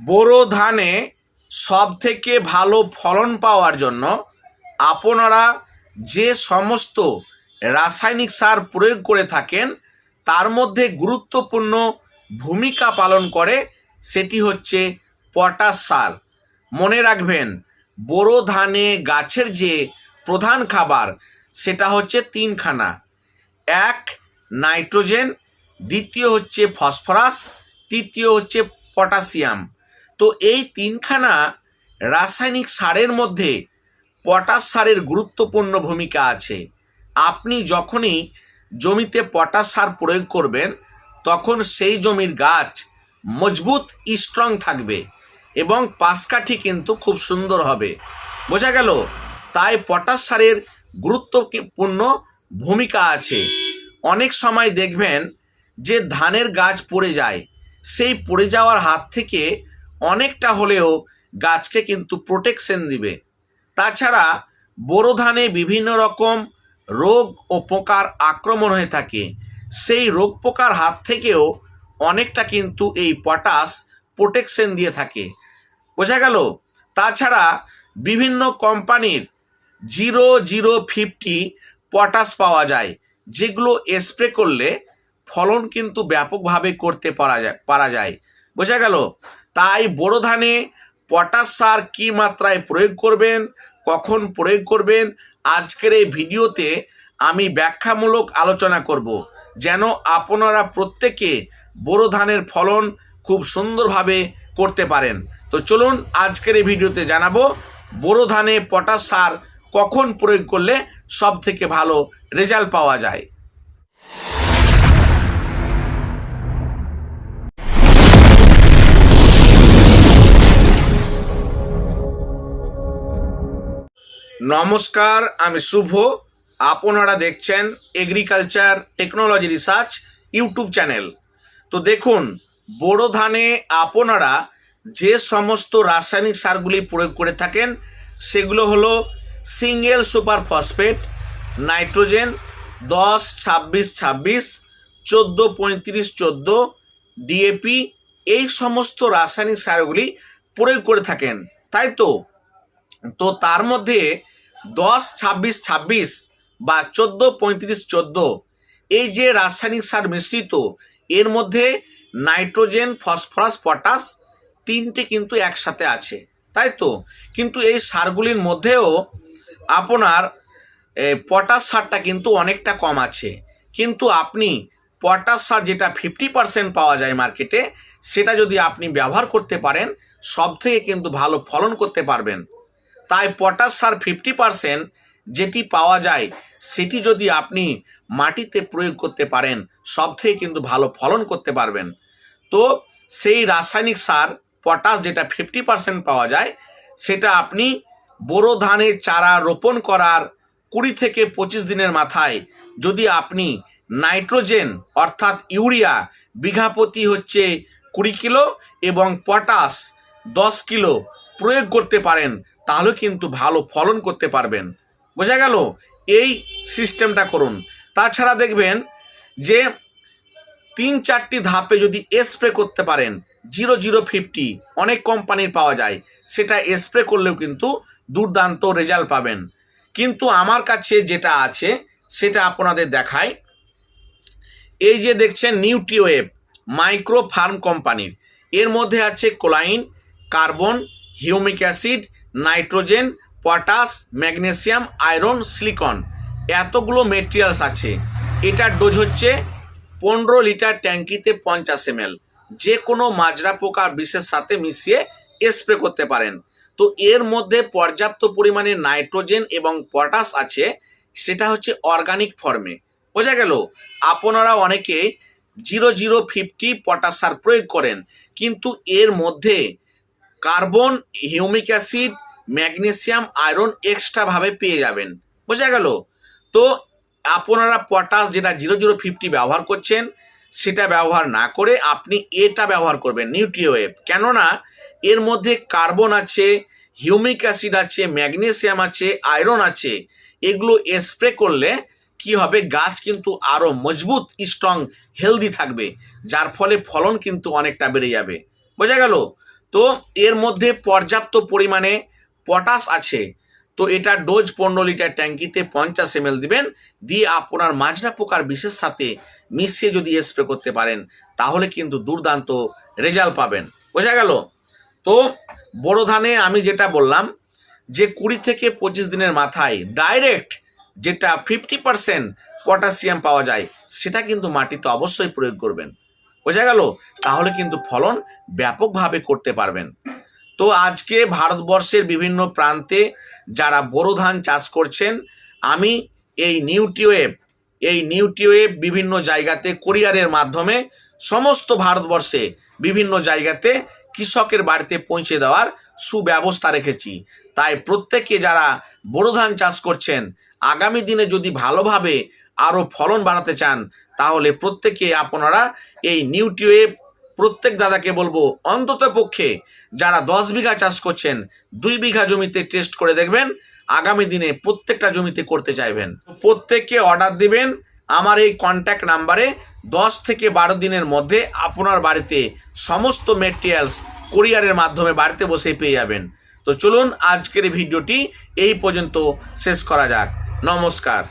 বোরো ধানে সব থেকে ভালো ফলন পাওয়ার জন্য আপনারা যে সমস্ত রাসায়নিক সার প্রয়োগ করে থাকেন, তার মধ্যে গুরুত্বপূর্ণ ভূমিকা পালন করে সেটি হচ্ছে পটাশ সার। মনে রাখবেন, বোরো ধানে গাছের যে প্রধান খাবার, সেটা হচ্ছে তিনখানা। এক, নাইট্রোজেন, দ্বিতীয় হচ্ছে ফসফরাস, তৃতীয় হচ্ছে পটাশিয়াম। তো এই তিনখানা রাসায়নিক সারের মধ্যে পটাশ সারের গুরুত্বপূর্ণ ভূমিকা আছে। আপনি যখনই জমিতে পটাশ সার প্রয়োগ করবেন, তখন সেই জমির গাছ মজবুত স্ট্রং থাকবে এবং পাশকাঠি কিন্তু খুব সুন্দর হবে। বোঝা গেল? তাই পটাশ সারের গুরুত্বপূর্ণ ভূমিকা আছে। অনেক সময় দেখবেন যে ধানের গাছ পড়ে যায়, সেই পড়ে যাওয়ার হাত থেকে অনেকটা হলেও গাছকে কিন্তু প্রোটেকশন দিবে। তাছাড়া বোরো ধানে বিভিন্ন রকম রোগ ও পোকার আক্রমণ হয়ে থাকে। সেই রোগ পোকার হাত থেকেও অনেকটা কিন্তু এই পটাশ প্রোটেকশন দিয়ে থাকে। বোঝা গেল? তাছাড়া বিভিন্ন কোম্পানির জিরো জিরো ফিফটি পটাশ পাওয়া যায়, যেগুলো স্প্রে করলে ফলন কিন্তু ব্যাপকভাবে করতে পারা যায় পারা যায়। বোঝা গেল? তাই বোরো ধানে পটাশ সার কী মাত্রায় প্রয়োগ করবেন, কখন প্রয়োগ করবেন, আজকের এই ভিডিওতে আমি ব্যাখ্যামূলক আলোচনা করব যেন আপনারা প্রত্যেকে বোরো ধানের ফলন খুব সুন্দরভাবে করতে পারেন। তো চলুন আজকের এই ভিডিওতে জানাব বোরো ধানে পটাশ সার কখন প্রয়োগ করলে সব থেকে ভালো রেজাল্ট পাওয়া যায়। নমস্কার, আমি শুভ। আপনারা দেখছেন agriculture technology research YouTube channel তো দেখুন, বোরো ধানে আপনারা যে সমস্ত রাসায়নিক সারগুলি প্রয়োগ করে থাকেন, সেগুলো হলো সিঙ্গেল সুপার ফসফেট নাইট্রোজেন দশ, ছাব্বিশ ছাব্বিশ, চোদ্দ, পঁয়ত্রিশ, চোদ্দ ডিএপি এই সমস্ত রাসায়নিক সারগুলি প্রয়োগ করে থাকেন। তাই তো? তো তার মধ্যে দশ, ছাব্বিশ ছাব্বিশ বা চোদ্দ, পঁয়ত্রিশ, চোদ্দ এই যে রাসায়নিক সার মিশ্রিত, এর মধ্যে নাইট্রোজেন, ফসফরাস, পটাশ তিনটে কিন্তু একসাথে আছে, তাই তো? কিন্তু এই সারগুলির মধ্যেও আপনার পটাশ সারটা কিন্তু অনেকটা কম আছে। কিন্তু আপনি পটাশ সার যেটা ফিফটি পার্সেন্ট পাওয়া যায় মার্কেটে সেটা যদি আপনি ব্যবহার করতে পারেন সব থেকে কিন্তু ভালো ফলন করতে পারবেন। তাই পটাশ সার ফিফটি পার্সেন্ট যেটি পাওয়া যায়, সেটি যদি আপনি মাটিতে প্রয়োগ করতে পারেন সব থেকে কিন্তু ভালো ফলন করতে পারবেন। তো সেই রাসায়নিক সার পটাশ যেটা ফিফটি পার্সেন্ট পাওয়া যায়, সেটা আপনি বোরো ধানের চারা রোপণ করার কুড়ি থেকে পঁচিশ দিনের মাথায় যদি আপনি নাইট্রোজেন অর্থাৎ ইউরিয়া বিঘা প্রতি হচ্ছে কুড়ি কিলো এবং পটাশ দশ কিলো প্রয়োগ করতে পারেন তাহলে কিন্তু ভালো ফলন করতে পারবেন। বোঝা গেল? এই সিস্টেমটা করুন। তাছাড়া দেখবেন যে তিন চারটি ধাপে যদি স্প্রে করতে পারেন জিরো জিরো ফিফটি অনেক কোম্পানির পাওয়া যায়, সেটা স্প্রে করলেও কিন্তু দুর্দান্ত রেজাল্ট পাবেন। কিন্তু আমার কাছে যেটা আছে, সেটা আপনাদের দেখায় এই যে দেখছেন নিউট্রিওয়েভ মাইক্রো ফার্ম কোম্পানির এর মধ্যে আছে choline carbon humic acid nitrogen, potash, magnesium, iron, silicon. এতগুলো মেটেরিয়ালস আছে। এটার ডোজ হচ্ছে পনেরো লিটার ট্যাঙ্কিতে পঞ্চাশ এম যে কোনো মাজরা পোকার বিষের সাথে মিশিয়ে স্প্রে করতে পারেন। তো এর মধ্যে পর্যাপ্ত পরিমাণে নাইট্রোজেন এবং পটাশ আছে, সেটা হচ্ছে অর্গানিক ফর্মে বোঝা গেল? আপনারা অনেকে জিরো জিরো ফিফটি পটাশ সার প্রয়োগ করেন, কিন্তু এর মধ্যে carbon, humic acid, magnesium, iron এক্সট্রাভাবে পেয়ে যাবেন। বোঝা গেল? তো আপনারা পটাশ যেটা জিরো জিরো ফিফটি ব্যবহার করছেন, সেটা ব্যবহার না করে আপনি এটা ব্যবহার করবেন, নিউট্রিওয়েভ। কেননা এর মধ্যে কার্বন আছে, হিউমিক অ্যাসিড আছে, ম্যাগনেসিয়াম আছে, আয়রন আছে। এগুলো স্প্রে করলে কি হবে? গাছ কিন্তু আরও মজবুত, স্ট্রং, হেলদি থাকবে। যার ফলে ফলন কিন্তু অনেকটা বেড়ে যাবে। বোঝা গেল? তো এর মধ্যে পর্যাপ্ত পরিমাণে পটাশ আছে। তো এটা ডোজ পনেরো লিটার ট্যাঙ্কিতে পঞ্চাশ এম দিবেন। দিয়ে আপনার মাজরা পোকার বিশেষ সাথে মিশিয়ে যদি স্প্রে করতে পারেন, তাহলে কিন্তু দুর্দান্ত রেজাল্ট পাবেন। বোঝা গেল? তো বড় ধানে আমি যেটা বললাম যে কুড়ি থেকে পঁচিশ দিনের মাথায় ডাইরেক্ট যেটা ফিফটি পার্সেন্ট পটাশিয়াম পাওয়া যায়, সেটা কিন্তু মাটিতে অবশ্যই প্রয়োগ করবেন। বোঝা গেল? তাহলে কিন্তু ফলন ব্যাপকভাবে করতে পারবেন। তো আজকে ভারতবর্ষের বিভিন্ন প্রান্তে যারা বোরো ধান চাষ করছেন, আমি এই নিউট্রিওয়েভ এই নিউট্রিওয়েভ বিভিন্ন জায়গাতে কোরিয়ারের মাধ্যমে সমস্ত ভারতবর্ষে বিভিন্ন জায়গাতে কৃষকের বাড়িতে পৌঁছে দেওয়ার সুব্যবস্থা রেখেছি। তাই প্রত্যেকে যারা বোরো ধান চাষ করছেন, আগামী দিনে যদি ভালোভাবে আরও ফলন বাড়াতে চান, তাহলে প্রত্যেকে আপনারা এই নিউট্রিওয়েভ প্রত্যেক দাদাকে বলব, অন্তত পক্ষে যারা দশ বিঘা চাষ করছেন, দুই বিঘা জমিতে টেস্ট করে দেখবেন, আগামী দিনে প্রত্যেকটা জমিতে করতে চাইবেন। প্রত্যেককে অর্ডার দিবেন, আমার এই কন্ট্যাক্ট নাম্বারে দশ থেকে বারো দিনের মধ্যে আপনার বাড়িতে সমস্ত মেটেরিয়ালস কোরিয়ারের মাধ্যমে বাড়িতে বসেই পেয়ে যাবেন। তো চলুন আজকের ভিডিওটি এই পর্যন্ত শেষ করা যাক। নমস্কার।